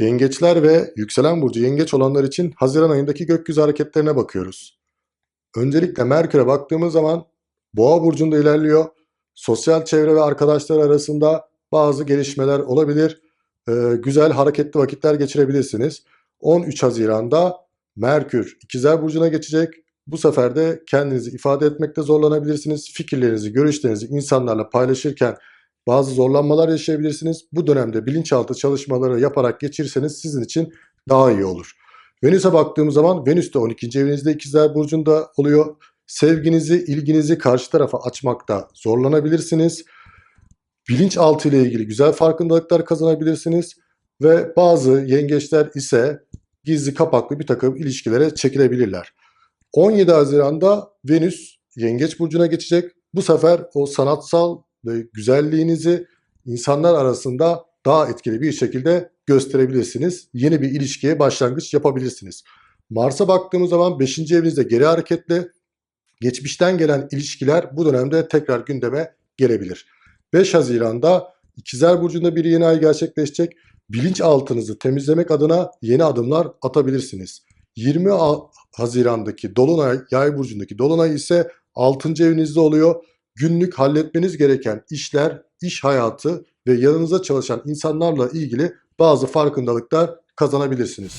Yengeçler ve yükselen burcu yengeç olanlar için Haziran ayındaki gökyüzü hareketlerine bakıyoruz. Öncelikle Merkür'e baktığımız zaman Boğa burcunda ilerliyor. Sosyal çevre ve arkadaşlar arasında bazı gelişmeler olabilir. Ee, güzel hareketli vakitler geçirebilirsiniz. 13 Haziran'da Merkür İkizler burcuna geçecek. Bu sefer de kendinizi ifade etmekte zorlanabilirsiniz. Fikirlerinizi, görüşlerinizi insanlarla paylaşırken bazı zorlanmalar yaşayabilirsiniz. Bu dönemde bilinçaltı çalışmaları yaparak geçirirseniz sizin için daha iyi olur. Venüs'e baktığımız zaman Venüs de 12. evinizde İkizler Burcu'nda oluyor. Sevginizi, ilginizi karşı tarafa açmakta zorlanabilirsiniz. Bilinçaltı ile ilgili güzel farkındalıklar kazanabilirsiniz. Ve bazı yengeçler ise gizli kapaklı bir takım ilişkilere çekilebilirler. 17 Haziran'da Venüs Yengeç Burcu'na geçecek. Bu sefer o sanatsal güzelliğinizi insanlar arasında daha etkili bir şekilde gösterebilirsiniz. Yeni bir ilişkiye başlangıç yapabilirsiniz. Mars'a baktığımız zaman 5. evinizde geri hareketli. Geçmişten gelen ilişkiler bu dönemde tekrar gündeme gelebilir. 5 Haziran'da İkizler Burcu'nda bir yeni ay gerçekleşecek. Bilinçaltınızı temizlemek adına yeni adımlar atabilirsiniz. 20 A- Haziran'daki Dolunay, Yay burcundaki Dolunay ise 6. evinizde oluyor. Günlük halletmeniz gereken işler, iş hayatı ve yanınızda çalışan insanlarla ilgili bazı farkındalıklar kazanabilirsiniz.